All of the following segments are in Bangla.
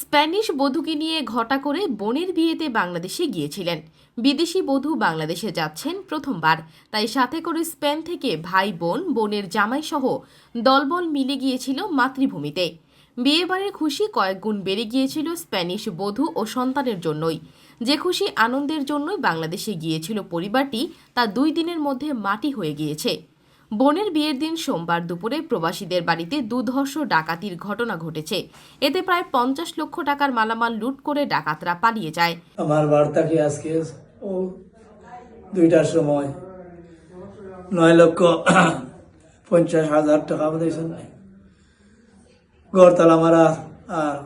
স্প্যানিশ বধূকে নিয়ে ঘটা করে বোনের বিয়েতে বাংলাদেশে গিয়েছিলেন। বিদেশি বধূ বাংলাদেশে যাচ্ছেন প্রথমবার। তাই সাথে করে স্পেন থেকে ভাই বোন, বোনের জামাইসহ দলবল মিলে গিয়েছিল মাতৃভূমিতে। বিয়েবাড়ির খুশি কয়েক গুণ বেড়ে গিয়েছিল স্প্যানিশ বধূ ও সন্তানের জন্যই। যে খুশি আনন্দের জন্যই বাংলাদেশে গিয়েছিল পরিবারটি, তা দুই দিনের মধ্যে মাটি হয়ে গিয়েছে। বোনের বিয়ের দিন সোমবার দুপুরে প্রবাসীদের বাড়িতে দুধর্ষ ডাকাতির ঘটনা ঘটেছে। এতে প্রায় পঞ্চাশ লক্ষ টাকার মালামাল লুট করে ডাকাতরা পালিয়ে যায়। আমার বার্তাকে আজকে? ও, দুইটার সময়। নয় লক্ষ পঞ্চাশ হাজার টাকা দিয়েছেন গড়তাল আমার আর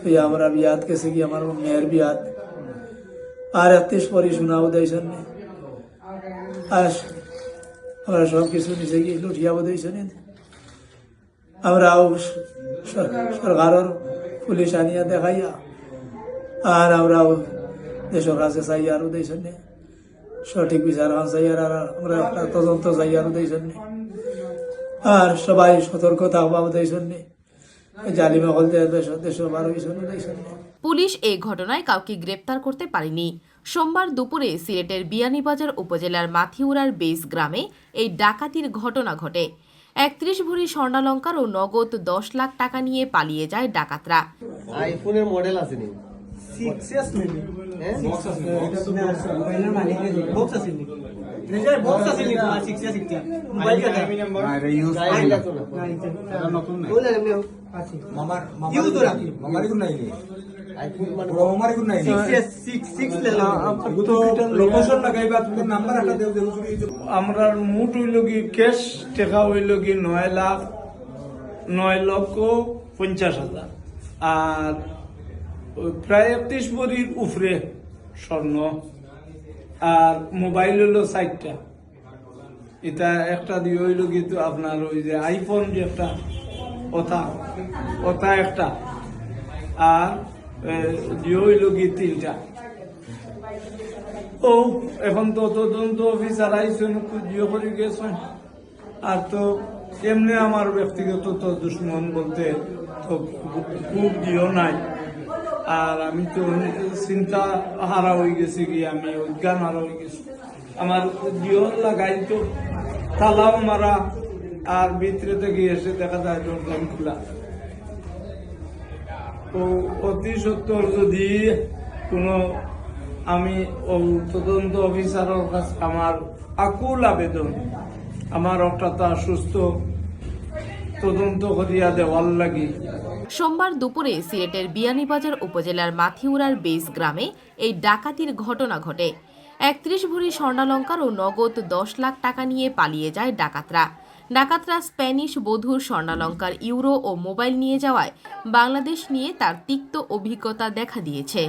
তুই আমরা বিয়াত গেছে কি আমার মেয়ের বিয়াত। আর একত্রিশ পরি শোনাও দিয়েছেন আর আমরা সব কিছু নিচে গিয়ে লুটিয়াবো দিয়েছেন আমরাও সর- সরকারের পুলিশ আনিয়া দেখাইয়া আর আমরাও দেশের কাছে চাই আরও দিয়েছেন সঠিক বিচার চাই আর আমরা তদন্ত চাই আরও দিয়েছেন আর সবাই সতর্ক থাকবা দিয়েছেন দেশ দিয়েছেন পুলিশ এই ঘটনায় কাউকে গ্রেপ্তার করতে পারেনি। সোমবার দুপুরে সিলেটের বিয়ানীবাজার উপজেলার মাথিউরার বেস গ্রামে এই ডাকাতির ঘটনা ঘটে। একত্রিশ ভরি স্বর্ণালঙ্কার ও নগদ দশ লাখ টাকা নিয়ে পালিয়ে যায় ডাকাতরা। আইফোনের মডেল আছে হ্যাঁ মামার নাই আমরা মুঠ হইল কি ক্যাশ টাকা হইল কি নয় লাখ নয় লক্ষ পঞ্চাশ হাজার। আর ওই প্রায় একত্রিশ ভরির উপরে স্বর্ণ। আর মোবাইল হইল সাইটটা এটা একটা দিয়ে হইল কিন্তু আপনার ওই যে আইফোন যে একটা ওটা ওটা একটা। আর ও, এখন তো তদন্ত আর তো এমনি আমার ব্যক্তিগত তো দুশ্মন বলতে তো খুব দিও নাই। আর আমি তো চিন্তা হারা হয়ে গেছি কি, আমি অজ্ঞান হারা হয়ে গেছি। আমার দিও লাগাই তো, তালাও মারা, আর ভিতরে থেকে এসে দেখা যায় দোকান খোলা। তো অতি সত্তর যদি কোনো আমি তদন্ত অফিসারের কাছে আমার আকুল আবেদন, আমার একটা তা সুস্থ তদন্ত করিয়া দেওয়ার লাগি। সোমবার দুপুরে সিলেটের বিয়ানীবাজার উপজেলার মাথিউরার বেস গ্রামে এই ডাকাতির ঘটনা ঘটে। একত্রিশ ভরি স্বর্ণালঙ্কার ও নগদ দশ লাখ টাকা নিয়ে পালিয়ে যায় ডাকাতরা। ডাকাতরা স্প্যানিশ বধূর স্বর্ণালঙ্কার, ইউরো ও মোবাইল নিয়ে যাওয়ায় বাংলাদেশ নিয়ে তার তিক্ত অভিজ্ঞতা দেখা দিয়েছে।